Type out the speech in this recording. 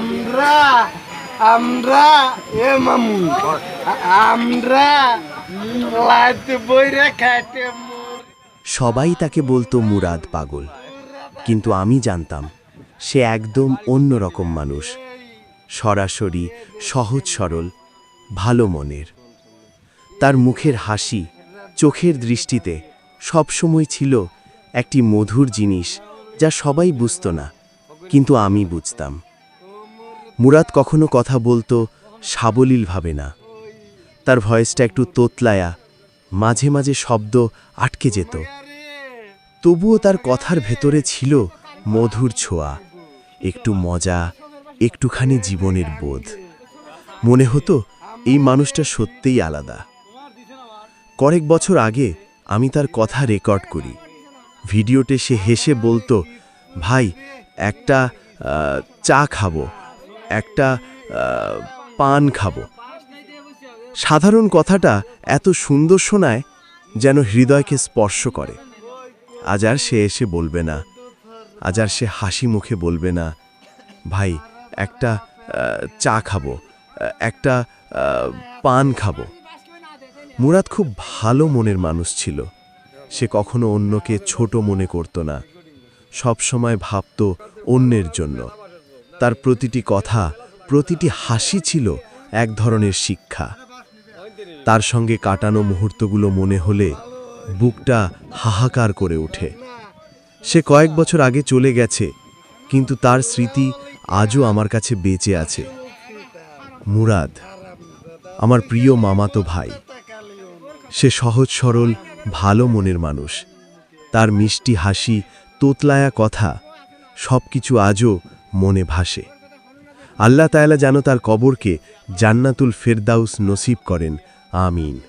আমরা আমরা এ মামু আমরা লাইতে বইরে খাইতে সবাই তাকে বলতো মুরাদ পাগল। কিন্তু আমি জানতাম, সে একদম অন্য রকম মানুষ। সরাসরি, সহজ সরল, ভালো মনের। তার মুখের হাসি, চোখের দৃষ্টিতে সবসময় ছিল একটি মধুর জিনিস যা সবাই বুঝত না। কিন্তু আমি বুঝতাম। মুরাদ কখনো কথা বলতো সাবলীলভাবে না। তার ভয়েসটা একটু তোতলায়া, মাঝে মাঝে শব্দ আটকে যেত। তবুও তার কথার ভেতরে ছিল মধুর ছোঁয়া, একটু মজা, একটুখানি জীবনের বোধ। মনে হতো এই মানুষটা সত্যিই আলাদা। কয়েক বছর আগে আমি তার কথা রেকর্ড করি। ভিডিওতে সে হেসে বলতো, ভাই, একটা চা খাব। একটা পান খাব। সাধারণ কথাটা এত সুন্দর শোনায় যেন হৃদয়কে স্পর্শ করে। আজ আর সে এসে বলবে না, আজ আর সে হাসি মুখে বলবে না, ভাই, একটা চা খাব, একটা পান খাব। মুরাদ খুব ভালো মনের মানুষ ছিল। সে কখনো অন্যকে ছোট মনে করত না সব সময় ভাবত অন্যের জন্য। তার প্রতিটি কথা, প্রতিটি হাসি ছিল এক ধরনের শিক্ষা। তার সঙ্গে কাটানো মুহূর্তগুলো মনে হলে বুকটা হাহাকার করে ওঠে। সে কয়েক বছর আগে চলে গেছে, কিন্তু তার স্মৃতি আজও আমার কাছে বেঁচে আছে। মুরাদ, আমার প্রিয় মামাতো ভাই, সে সহজ, সরল, ভালো মনের মানুষ। তার মিষ্টি হাসি, তোতলায়া কথা সব কিছু আজও মনে ভাসে। আল্লাহ তায়ালা যেন তার কবরকে জান্নাতুল ফেরদাউস নসিব করেন। আমিন।